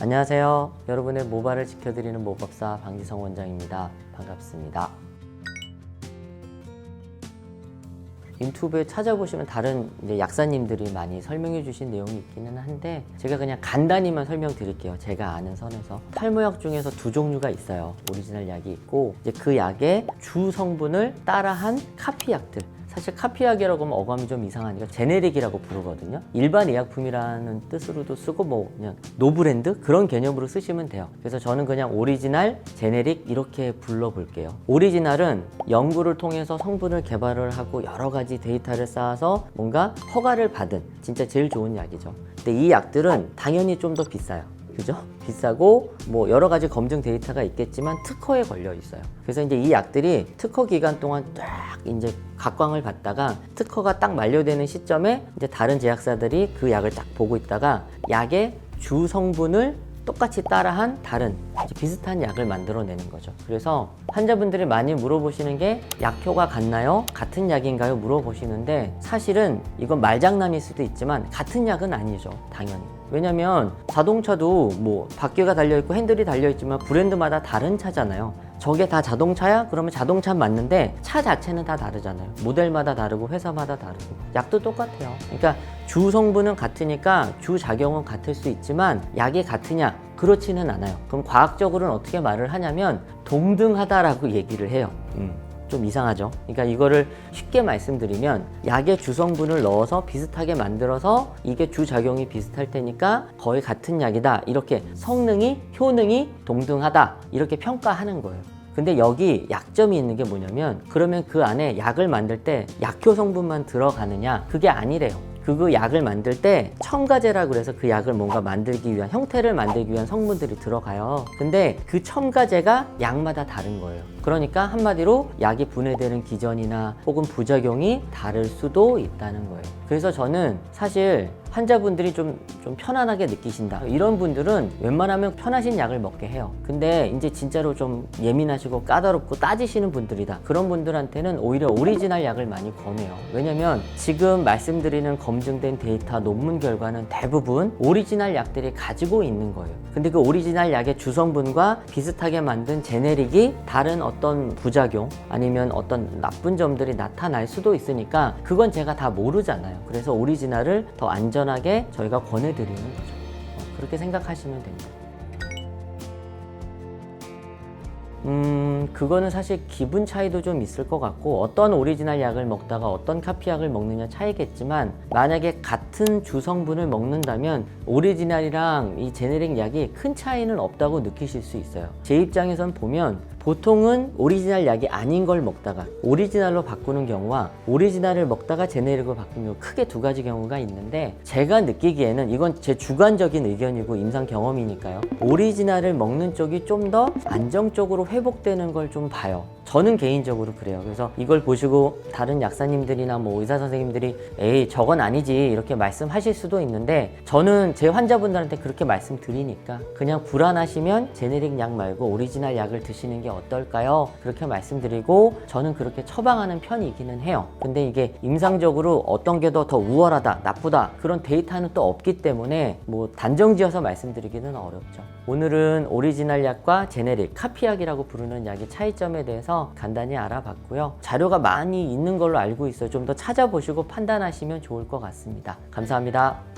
안녕하세요. 여러분의 모발을 지켜드리는 모법사 방지성 원장입니다. 반갑습니다. 유튜브에 찾아보시면 다른 약사님들이 많이 설명해 주신 내용이 있기는 한데 제가 그냥 간단히만 설명드릴게요. 제가 아는 선에서 탈모약 중에서 두 종류가 있어요. 오리지널 약이 있고 이제 그 약의 주 성분을 따라한 카피약들 사실 카피약이라고 하면 어감이 좀 이상하니까 제네릭이라고 부르거든요. 일반 의약품이라는 뜻으로도 쓰고 뭐 그냥 노브랜드 그런 개념으로 쓰시면 돼요. 그래서 저는 그냥 오리지널, 제네릭 이렇게 불러볼게요. 오리지널은 연구를 통해서 성분을 개발을 하고 여러 가지 데이터를 쌓아서 뭔가 허가를 받은 진짜 제일 좋은 약이죠. 근데 이 약들은 당연히 좀 더 비싸요. 그죠? 비싸고 뭐 여러 가지 검증 데이터가 있겠지만 특허에 걸려 있어요. 그래서 이제 이 약들이 특허 기간 동안 딱 이제 각광을 받다가 특허가 딱 만료되는 시점에 이제 다른 제약사들이 그 약을 딱 보고 있다가 약의 주 성분을 똑같이 따라한 다른 비슷한 약을 만들어내는 거죠. 그래서 환자분들이 많이 물어보시는 게 약효가 같나요? 같은 약인가요? 물어보시는데 사실은 이건 말장난일 수도 있지만 같은 약은 아니죠. 당연히. 왜냐면 자동차도 뭐 바퀴가 달려 있고 핸들이 달려 있지만 브랜드마다 다른 차잖아요. 저게 다 자동차야? 그러면 자동차 맞는데 차 자체는 다 다르잖아요. 모델마다 다르고 회사마다 다르고 약도 똑같아요. 그러니까 주 성분은 같으니까 주 작용은 같을 수 있지만 약이 같으냐? 그렇지는 않아요. 그럼 과학적으로는 어떻게 말을 하냐면 동등하다라고 얘기를 해요. 음. 좀 이상하죠. 그러니까 이거를 쉽게 말씀드리면 약의 주성분을 넣어서 비슷하게 만들어서 이게 주작용이 비슷할 테니까 거의 같은 약이다. 이렇게 성능이 효능이 동등하다. 이렇게 평가하는 거예요. 근데 여기 약점이 있는 게 뭐냐면 그러면 그 안에 약을 만들 때 약효 성분만 들어가느냐? 그게 아니래요. 그 약을 만들 때 첨가제라고 그래서 그 약을 뭔가 만들기 위한 형태를 만들기 위한 성분들이 들어가요. 근데 그 첨가제가 약마다 다른 거예요. 그러니까 한마디로 약이 분해되는 기전이나 혹은 부작용이 다를 수도 있다는 거예요. 그래서 저는 사실 환자분들이 좀, 좀 편안하게 느끼신다. 이런 분들은 웬만하면 편하신 약을 먹게 해요. 근데 이제 진짜로 좀 예민하시고 까다롭고 따지시는 분들이다. 그런 분들한테는 오히려 오리지널 약을 많이 권해요. 왜냐면 지금 말씀드리는 검증된 데이터 논문 결과는 대부분 오리지널 약들이 가지고 있는 거예요. 근데 그 오리지널 약의 주성분과 비슷하게 만든 제네릭이 다른 어떤 부작용 아니면 어떤 나쁜 점들이 나타날 수도 있으니까 그건 제가 다 모르잖아요. 그래서 오리지널을 더 안전 하게 저희가 권해드리는 거죠. 어, 그렇게 생각하시면 됩니다. 음, 그거는 사실 기분 차이도 좀 있을 것 같고 어떤 오리지널 약을 먹다가 어떤 카피약을 먹느냐 차이겠지만 만약에 같은 주성분을 먹는다면 오리지널이랑 이 제네릭 약이 큰 차이는 없다고 느끼실 수 있어요. 제 입장에선 보면 보통은 오리지널 약이 아닌 걸 먹다가 오리지널로 바꾸는 경우와 오리지널을 먹다가 제네릭으로 바꾸는 경우 크게 두 가지 경우가 있는데 제가 느끼기에는 이건 제 주관적인 의견이고 임상 경험이니까요. 오리지널을 먹는 쪽이 좀 더 안정적으로 회복되는 걸 좀 봐요. 저는 개인적으로 그래요. 그래서 이걸 보시고 다른 약사님들이나 뭐 의사 선생님들이 에이 저건 아니지 이렇게 말씀하실 수도 있는데 저는 제 환자분들한테 그렇게 말씀드리니까 그냥 불안하시면 제네릭 약 말고 오리지널 약을 드시는 게 어떨까요? 그렇게 말씀드리고 저는 그렇게 처방하는 편이기는 해요. 근데 이게 임상적으로 어떤 게 더 더 우월하다, 나쁘다 그런 데이터는 또 없기 때문에 뭐 단정지어서 말씀드리기는 어렵죠. 오늘은 오리지널 약과 제네릭, 카피약이라고 부르는 약의 차이점에 대해서 간단히 알아봤고요. 자료가 많이 있는 걸로 알고 있어요. 좀 더 찾아보시고 판단하시면 좋을 것 같습니다. 감사합니다.